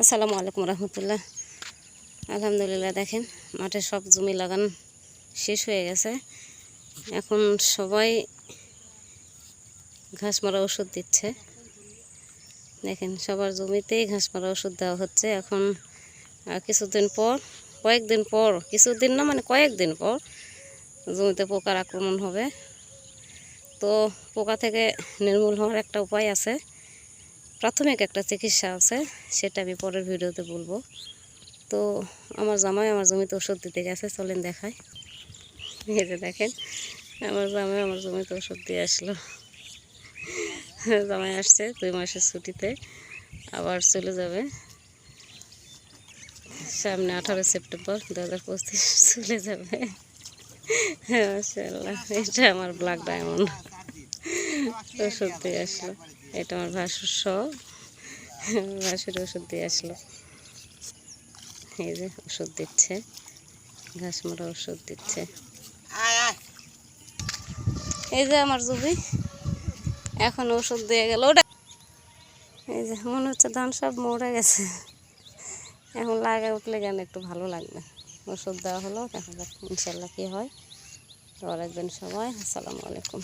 আসসালামু আলাইকুম রহমতুল্লাহ। আলহামদুলিল্লাহ, দেখেন, মাঠে সব জমি লাগান শেষ হয়ে গেছে। এখন সবাই ঘাস মারা ওষুধ দিচ্ছে। দেখেন, সবার জমিতেই ঘাস মারা ওষুধ দেওয়া হচ্ছে। এখন কিছুদিন পর, কয়েকদিন পর, কিছুদিন না মানে কয়েকদিন পর জমিতে পোকার আক্রমণ হবে। তো পোকা থেকে নির্মূল হওয়ার একটা উপায় আছে। প্রাথমিক একটা চিকিৎসা আছে, সেটা আমি পরের ভিডিওতে বলব। তো আমার জামাই আমার জমিতে ওষুধ দিতে গেছে, চলেন দেখায় এই যে দেখেন, আমার জামাই আমার জমিতে ওষুধ দিয়ে আসলো। জামাই আসছে, দুই মাসের ছুটিতে আবার চলে যাবে। সামনে আঠারো সেপ্টেম্বর দু হাজার পঁচিশ চলে যাবে। হ্যাঁ এটা আমার ব্ল্যাক ডায়মন্ড। ওষুধ দিয়ে আসলো। এটা আমার ভাসুর সহ ভাসুর ওষুধ দিয়ে আসলো। এই যে ওষুধ দিচ্ছে। ঘাস মারা ওষুধ দিচ্ছে। এই যে আমার জুবি। এখন ওষুধ দিয়ে গেল। ওটা এই যে মনে হচ্ছে ধান সব মরে গেছে। এখন লাগা উঠলে কেন একটু ভালো লাগবে। ওষুধ দেওয়া হলো দেখা যাক ইনশাল্লাহ কী হয়। তো রাখবেন সবাই আসসালামু আলাইকুম।